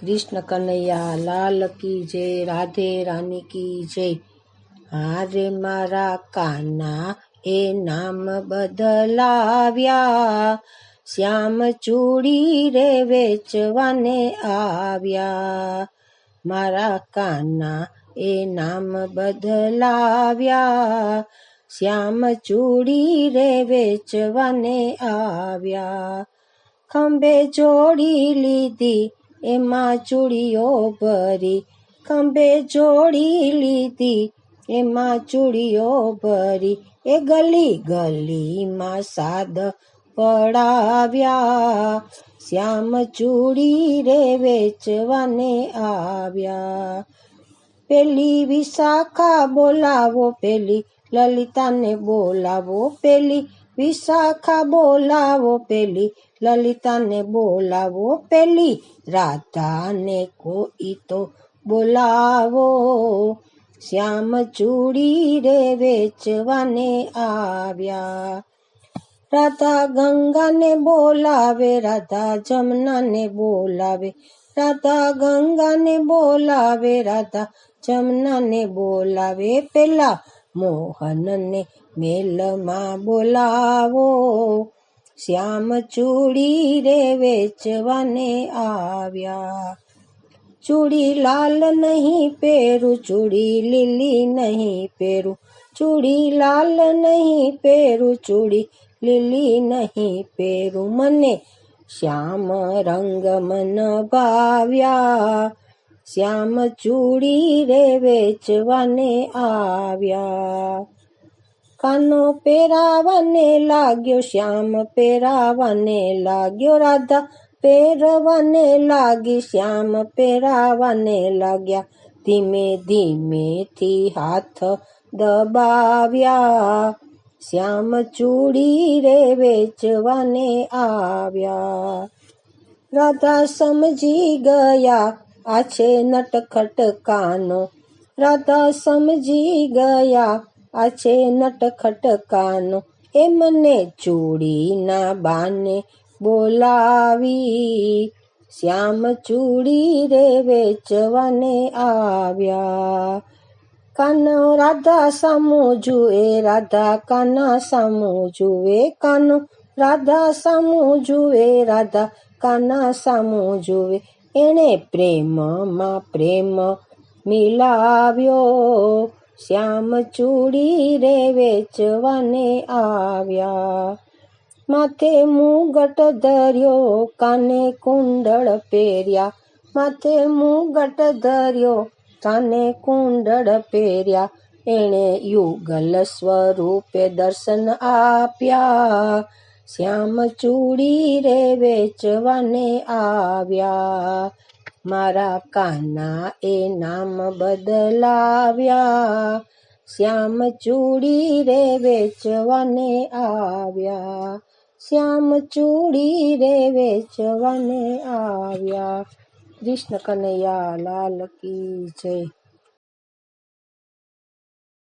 કૃષ્ણ કનૈયા, લાલ કી જય, રાધે રાની કી જય. હારે મારા કાના એ નામ બદલાવ્યા. શ્યામ ચૂડી રે વેચવાને આવ્યા. મારા કાના એ નામ બદલાવ્યા. શ્યામ ચૂડી રે વેચવાને આવ્યા. ખંભે જોડી લીધી એમાં ચૂડીઓ ભરી, ખંભે જોડી લીધી. એમાં ચૂડીઓ ભરી, એ ગલી ગલીમાં સાદ પડાવ્યા. શ્યામ ચૂડી રે વેચવાને આવ્યા. પેલી વિશાખા બોલાવો, પેલી લલિતાને બોલાવો, પેલી વિશાખા બોલાવો પેલી, લલિતાને બોલાવો પેલી, રાધાને કોઈ તો બોલાવો. શ્યામ ચૂડી રે વેચવાને આવ્યા. રાધા ગંગાને બોલાવે, રાધા જમનાને બોલાવે. રાધા ગંગાને બોલાવે, રાધા જમનાને બોલાવે. પેલા મોહનને મેલમાં બોલાવો. શ્યામ ચૂડી રે વેચવાને આવ્યા. ચૂડી લાલ નહીં પહેરું, ચૂડી લીલી નહીં પહેરું. ચૂડી લાલ નહીં પહેરું, ચૂડી લીલી નહીં પહેરું. મને શ્યામ રંગ મન ભાવ્યા શ્યામ ચૂડી રે વેચવાને આવ્યા. કાનો પહેરાવાને લાગ્યો, શ્યામ પહેરાવાને લાગ્યો, રાધા પહેરવાને લાગી, શ્યામ પહેરાવાને લાગ્યા. ધીમે ધીમેથી હાથ દબાવ્યા. શ્યામ ચૂડી રે વેચવાને આવ્યા. રાધા સમજી ગયા આ છે નટખટ કાનો. રાધા સમજી ગયા, આ છે નટખટ કાનો. એ મને ચૂડીના બાને બોલાવી, શ્યામ ચૂડી રે વેચવાને આવ્યા. કાનો રાધા સામુ જુએ, રાધા કાના સામો જુએ, કાનો રાધા સામુ જુએ, રાધા કાના સામો જુએ. એણે પ્રેમમાં પ્રેમ મિલાવ્યો. શ્યામ ચૂડી રે વેચવાને આવ્યા. માથે મુગટ ધર્યો, કાને કુંડળ પહેર્યા. માથે મુગટ ધર્યો, કાને કુંડળ પહેર્યા. એણે યુગલ સ્વરૂપે દર્શન આપ્યા. શ્યામ ચૂડી રે વેચવાને આવ્યા. મારા કાના એ નામ બદલાવ્યા. શ્યામ ચૂડી રે વેચવાને આવ્યા. શ્યામ ચૂડી રે વેચવાને આવ્યા. કૃષ્ણ કનૈયા લાલ કી જય.